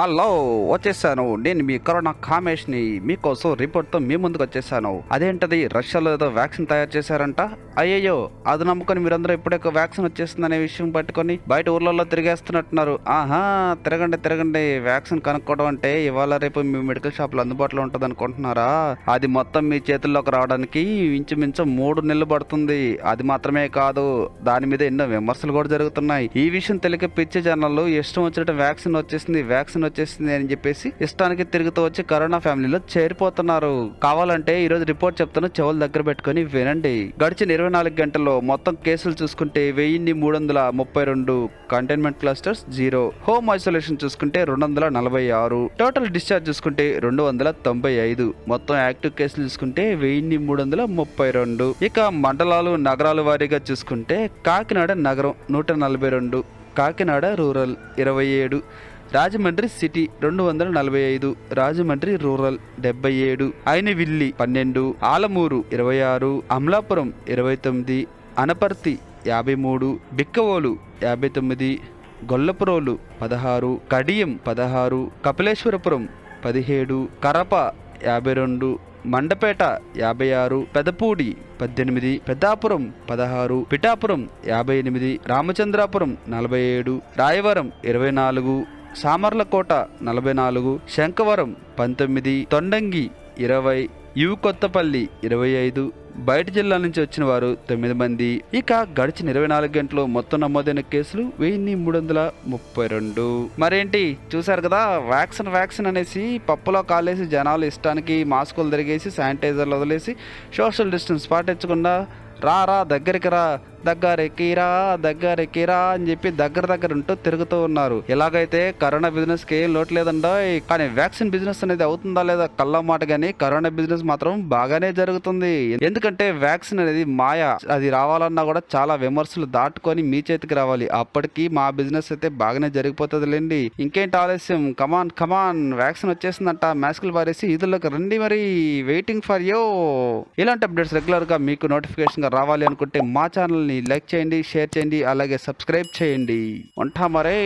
Hello వచ్చేసాను. నేను మీ corona కామేష్ని మీకోసం రిపోర్ట్తో మీ ముందుకు వచ్చేసాను. అదేంటది రష్యాలో ఏదో వ్యాక్సిన్ తయారు చేశారంట? అయ్యయ్యో అది నమ్ముకొని మీరందరూ ఇప్పుడే వ్యాక్సిన్ వచ్చేస్తుందనే విషయం పట్టుకొని బయట ఊర్లలో తిరిగేస్తున్నట్టున్నారు. ఆహా తిరగండి తిరగండి. వ్యాక్సిన్ కనుక్కోవడం అంటే ఇవాళ రేపు మీ మెడికల్ షాప్లో అందుబాటులో ఉంటుంది అనుకుంటున్నారా అది మొత్తం మీ చేతుల్లోకి రావడానికి ఇంచుమించు మూడు నెలలు పడుతుంది. అది మాత్రమే కాదు దాని మీద ఎన్నో విమర్శలు కూడా జరుగుతున్నాయి. ఈ విషయం తెలియక పిచ్చి జనాలు ఇష్టం వచ్చినట్టు వ్యాక్సిన్ వచ్చేసింది. వ్యాక్సిన్ వచ్చేసింది అని చెప్పేసి ఇష్టానికి తిరుగుతూ వచ్చి కరోనా ఫ్యామిలీలో చేరిపోతున్నారు. కావాలంటే ఈ రోజు రిపోర్ట్ చెప్తాను. చెవుల దగ్గర పెట్టుకొని వినండి. గడిచిన ఇరవై నాలుగు గంటల్లో మొత్తం కేసులు చూసుకుంటే వెయ్యిన్ని మూడు వందల ముప్పై రెండు containment clusters zero home isolation చూసుకుంటే రెండు వందల నలభై ఆరు టోటల్ డిశ్చార్జ్ చూసుకుంటే రెండు వందల తొంభై ఐదు మొత్తం యాక్టివ్ కేసులు చూసుకుంటే వెయ్యిన్ని మూడు వందల ముప్పై రెండు. ఇక మండలాలు నగరాల వారీగా చూసుకుంటే కాకినాడ నగరం నూట నలభై రెండు కాకినాడ రూరల్ ఇరవై ఏడు రాజమండ్రి సిటీ రెండు వందల నలభై ఐదు రాజమండ్రి రూరల్ డెబ్బై ఏడు ఐనవిల్లి పన్నెండు ఆలమూరు ఇరవై ఆరు అమలాపురం ఇరవై తొమ్మిది అనపర్తి యాభై మూడు బిక్కవోలు యాభై తొమ్మిది గొల్లపురోలు పదహారు కడియం పదహారు కపిలేశ్వరపురం పదిహేడు కరప యాభై రెండు మండపేట యాభై ఆరు పెదపూడి పద్దెనిమిది పెద్దాపురం పదహారు పిఠాపురం యాభై ఎనిమిది రామచంద్రాపురం నలభై ఏడు రాయవరం ఇరవై నాలుగు సామర్లకోట నలభై నాలుగు శంఖవరం పంతొమ్మిది తొండంగి ఇరవై యు కొత్తపల్లి ఇరవై ఐదు బయట జిల్లా నుంచి వచ్చిన వారు తొమ్మిది మంది. ఇక గడిచిన ఇరవై నాలుగు గంటలు మొత్తం నమోదైన కేసులు వెయ్యి మూడు వందల ముప్పై రెండు. మరేంటి? చూసారు కదా వ్యాక్సిన్ వ్యాక్సిన్ అనేసి పప్పులో కాలేసి జనాలు ఇష్టానికి మాస్కులు తిరిగేసి శానిటైజర్లు వదిలేసి సోషల్ డిస్టెన్స్ పాటించకుండా రా రా దగ్గరికి రా దగ్గరెక్కిరా దగ్గరెక్కిరా అని చెప్పి దగ్గర దగ్గర ఉంటూ తిరుగుతూ ఉన్నారు. ఎలాగైతే కరోనా బిజినెస్కి ఏం లోటు లేదండో కానీ వ్యాక్సిన్ బిజినెస్ అనేది అవుతుందా లేదా కళ్ళ మాట కానీ కరోనా బిజినెస్ మాత్రం బాగానే జరుగుతుంది. ఎందుకంటే ఎందుకంటే వ్యాక్సిన్ అనేది మాయ. అది రావాలన్నా కూడా చాలా విమర్శలు దాటుకొని మీ చేతికి రావాలి. అప్పటికి మా బిజినెస్ అయితే బాగానే జరిగిపోతుంది లేండి ఇంకేంటి ఆలస్యం? Come on come on vaccine వచ్చేసిందంట. మాస్కులు పారేసి ఇదిలోకి రండి మరి. వెయిటింగ్ ఫర్ యో ఇలాంటి అప్డేట్స్ రెగ్యులర్గా మీకు నోటిఫికేషన్గా రావాలి అనుకుంటే మా ఛానల్ని లైక్ చేయండి షేర్ చేయండి అలాగే సబ్స్క్రైబ్ చేయండి. ఉంటా మరే.